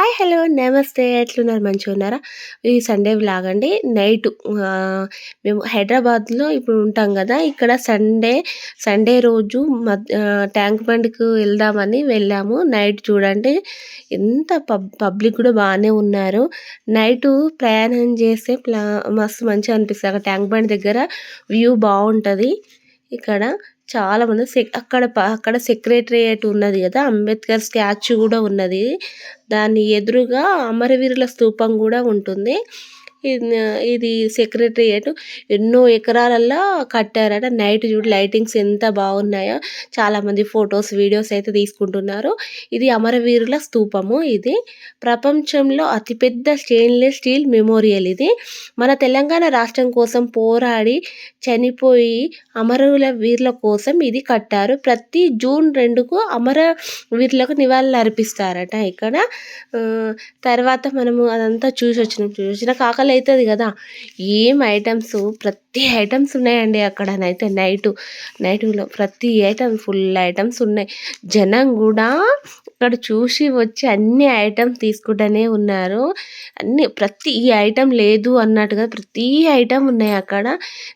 Hi hello నమస్తే. ఎట్లున్నారు? మంచిగా ఉన్నారా? ఈ సండే వ్లాగ్ అండి. నైట్ మేము హైదరాబాద్లో ఇప్పుడు ఉంటాం కదా. ఇక్కడ సండే సండే రోజు ట్యాంక్ బండ్కి వెళ్దామని వెళ్ళాము. నైట్ చూడండి ఎంత పబ్ పబ్లిక్ కూడా బాగానే ఉన్నారు. నైట్ ప్రయాణం చేస్తే ప్లా మస్తు మంచిగా అనిపిస్తుంది. అక్కడ ట్యాంక్ బండ్ దగ్గర వ్యూ బాగుంటుంది. ఇక్కడ చాలామంది సె అక్కడ అక్కడ సెక్రటరియట్ ఉన్నది కదా అంబేద్కర్ స్టాచ్యూ కూడా ఉన్నది. దాని ఎదురుగా అమరవీరుల స్థూపం కూడా ఉంటుంది. ఇది సెక్రటరియట్ ఎన్నో ఎకరాలల్లో కట్టారట. నైట్ చూడు లైటింగ్స్ ఎంత బాగున్నాయో. చాలామంది ఫొటోస్ వీడియోస్ అయితే తీసుకుంటున్నారు. ఇది అమరవీరుల స్తూపము ఇది. ప్రపంచంలో అతిపెద్ద స్టెయిన్లెస్ స్టీల్ మెమోరియల్ ఇది. మన తెలంగాణ రాష్ట్రం కోసం పోరాడి చనిపోయి అమరుల వీరుల కోసం ఇది కట్టారు. ప్రతి జూన్ రెండుకు అమర వీరులకు నివాళులు అర్పిస్తారట ఇక్కడ. తర్వాత మనము అదంతా చూసి వచ్చినాం చూసి వచ్చిన కాకలు అవుతుంది కదా. ఏం ఐటమ్స్ ప్రతి ఐటమ్స్ ఉన్నాయండి అక్కడనైతే నైట్ నైట్లో ప్రతి ఐటమ్ ఫుల్ ఐటమ్స్ ఉన్నాయి. జనం కూడా అక్కడ చూసి వచ్చి అన్ని ఐటమ్స్ తీసుకుంటూనే ఉన్నారు. అన్ని ప్రతి ఈ ఐటమ్ లేదు అన్నట్టుగా ప్రతి ఐటమ్ ఉన్నాయి అక్కడ.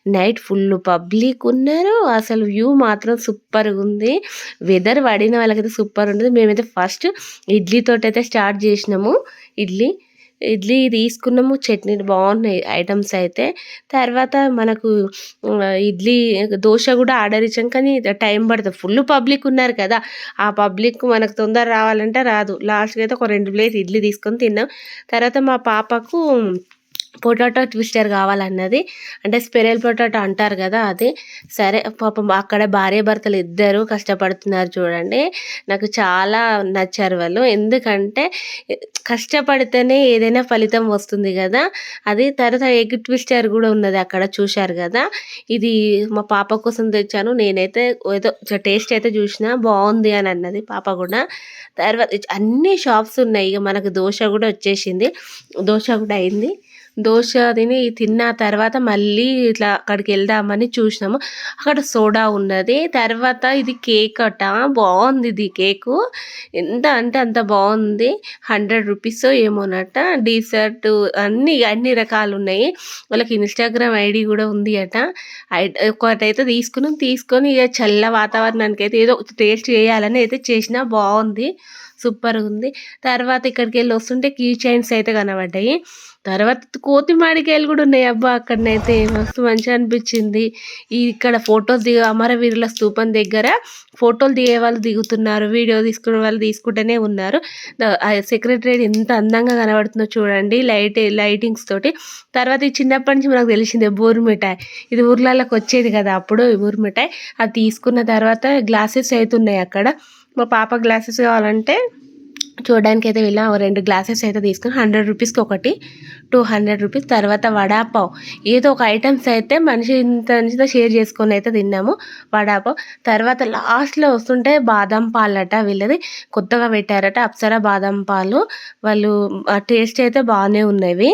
నైట్ ఫుల్ పబ్లిక్ ఉన్నారు. అసలు వ్యూ మాత్రం సూపర్గా ఉంది. వెదర్ పడిన వాళ్ళకైతే సూపర్ ఉంటుంది మేమైతే ఫస్ట్ ఇడ్లీతో అయితే స్టార్ట్ చేసినాము. ఇడ్లీ ఇడ్లీ తీసుకున్నాము చట్నీ బాగున్నాయి ఐటమ్స్ అయితే. తర్వాత మనకు ఇడ్లీ దోశ కూడా ఆర్డర్ ఇచ్చాం కానీ టైం పడుతుంది ఫుల్ పబ్లిక్ ఉన్నారు కదా. ఆ పబ్లిక్ మనకు తొందర రావాలంటే రాదు. లాస్ట్కి అయితే ఒక రెండు ప్లేట్ ఇడ్లీ తీసుకొని తిన్నాం. తర్వాత మా పాపకు పొటాటో ట్విస్టర్ కావాలన్నది. అంటే స్పెరల్ పొటాటో అంటారు కదా అది. సరే పాపం అక్కడ భార్య భర్తలు ఇద్దరు కష్టపడుతున్నారు చూడండి. నాకు చాలా నచ్చారు వాళ్ళు. ఎందుకంటే కష్టపడితేనే ఏదైనా ఫలితం వస్తుంది కదా. అది తర్వాత ఎగ్ ట్విస్టర్ కూడా ఉన్నది అక్కడ చూశారు కదా. ఇది మా పాప కోసం తెచ్చాను. నేనైతే ఏదో టేస్ట్ అయితే చూసిన బాగుంది అని అన్నది పాప కూడా. తర్వాత అన్ని షాప్స్ ఉన్నాయి. ఇక మనకు దోశ కూడా వచ్చేసింది. దోశ కూడా అయింది. దోశ తిని తిన్న తర్వాత మళ్ళీ ఇట్లా అక్కడికి వెళ్దామని చూసినాము. అక్కడ సోడా ఉన్నది. తర్వాత ఇది కేక్ అట. బాగుంది ఇది కేకు. ఎంత అంటే అంత బాగుంది. Hundred rupees ఏమోనట. డీసర్ట్ అన్ని అన్ని రకాలు ఉన్నాయి. వాళ్ళకి ఇన్స్టాగ్రామ్ ఐడి కూడా ఉంది అట. ఒకటైతే తీసుకుని తీసుకొని ఇక చల్ల వాతావరణానికి అయితే ఏదో టేస్ట్ చేయాలని అయితే చేసినా బాగుంది. సూపర్గా ఉంది తర్వాత ఇక్కడికి వెళ్ళి వస్తుంటే కీ చైన్స్ అయితే కనబడ్డాయి. తర్వాత కోతి మాడికాయలు కూడా ఉన్నాయి. అబ్బా అక్కడనైతే మస్తు మంచిగా అనిపించింది. ఇక్కడ ఫొటోస్ దిగ అమరవీరుల స్తూపం దగ్గర ఫోటోలు దిగే వాళ్ళు దిగుతున్నారు. వీడియో తీసుకునే వాళ్ళు తీసుకుంటూనే ఉన్నారు. సెక్రటరీ ఎంత అందంగా కనబడుతుందో చూడండి. లైట్ లైటింగ్స్ తోటి. తర్వాత ఈ చిన్నప్పటి నుంచి మనకు తెలిసిందే బూరు మిఠాయి. ఇది ఊర్లలోకి వచ్చేది కదా అప్పుడు బూరు మిఠాయి. అది తీసుకున్న తర్వాత గ్లాసెస్ అవుతున్నాయి అక్కడ. మా పాప గ్లాసెస్ కావాలంటే చూడడానికి అయితే వెళ్ళాం రెండు గ్లాసెస్ అయితే తీసుకుని హండ్రెడ్ రూపీస్కి ఒకటి టూ హండ్రెడ్ రూపీస్ తర్వాత వడాపావ్. ఏదో ఒక ఐటమ్స్ అయితే మనిషి ఇంత ఇంత షేర్ చేసుకొని అయితే తిన్నాము వడాపావ్. తర్వాత లాస్ట్లో వస్తుంటే బాదం పాలట వీళ్ళది. కొత్తగా పెట్టారట అప్సరా బాదం పాలు. వాళ్ళు టేస్ట్ అయితే బాగానే ఉన్నవి.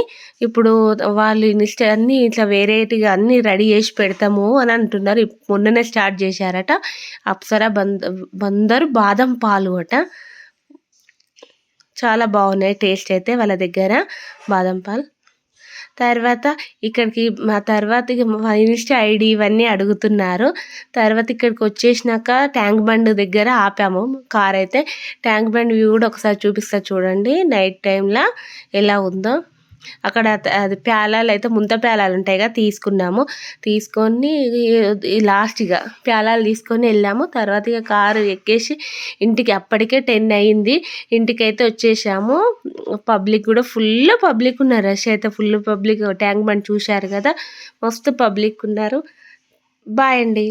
ఇప్పుడు వాళ్ళు ఇన్స్ట అన్నీ ఇట్లా వెరైటీగా అన్నీ రెడీ చేసి పెడతాము అని అంటున్నారు. మొన్ననే స్టార్ట్ చేశారట అప్సరా బంద్ బందరు బాదం పాలు అట. చాలా బాగున్నాయి. టేస్ట్ అయితే వాళ్ళ దగ్గర. బాదం పాలు. తర్వాత ఇక్కడికి మా తర్వాత ఇన్స్టా ఐడి ఇవన్నీ అడుగుతున్నారు. తర్వాత ఇక్కడికి వచ్చేసినాక ట్యాంక్ బండ్ దగ్గర ఆపాము. కార్ అయితే ట్యాంక్ బండ్ వ్యూ కూడా ఒకసారి చూపిస్తా చూడండి. నైట్ టైంలో ఎలా ఉందో. అక్కడ అది ప్యాలాలు అయితే ముంత ప్యాలాలు ఉంటాయి కదా తీసుకున్నాము. తీసుకొని లాస్ట్గా ప్యాలాలు తీసుకొని వెళ్ళాము. తర్వాత ఇక కారు ఎక్కేసి ఇంటికి అప్పటికే టెన్ అయింది. ఇంటికి అయితే వచ్చేసాము. పబ్లిక్ కూడా ఫుల్ పబ్లిక్ ఉన్నారు. రష్ అయితే ఫుల్ పబ్లిక్. ట్యాంక్ బండ్ చూశారు కదా మస్తు పబ్లిక్ ఉన్నారు. బాయ్ అండి.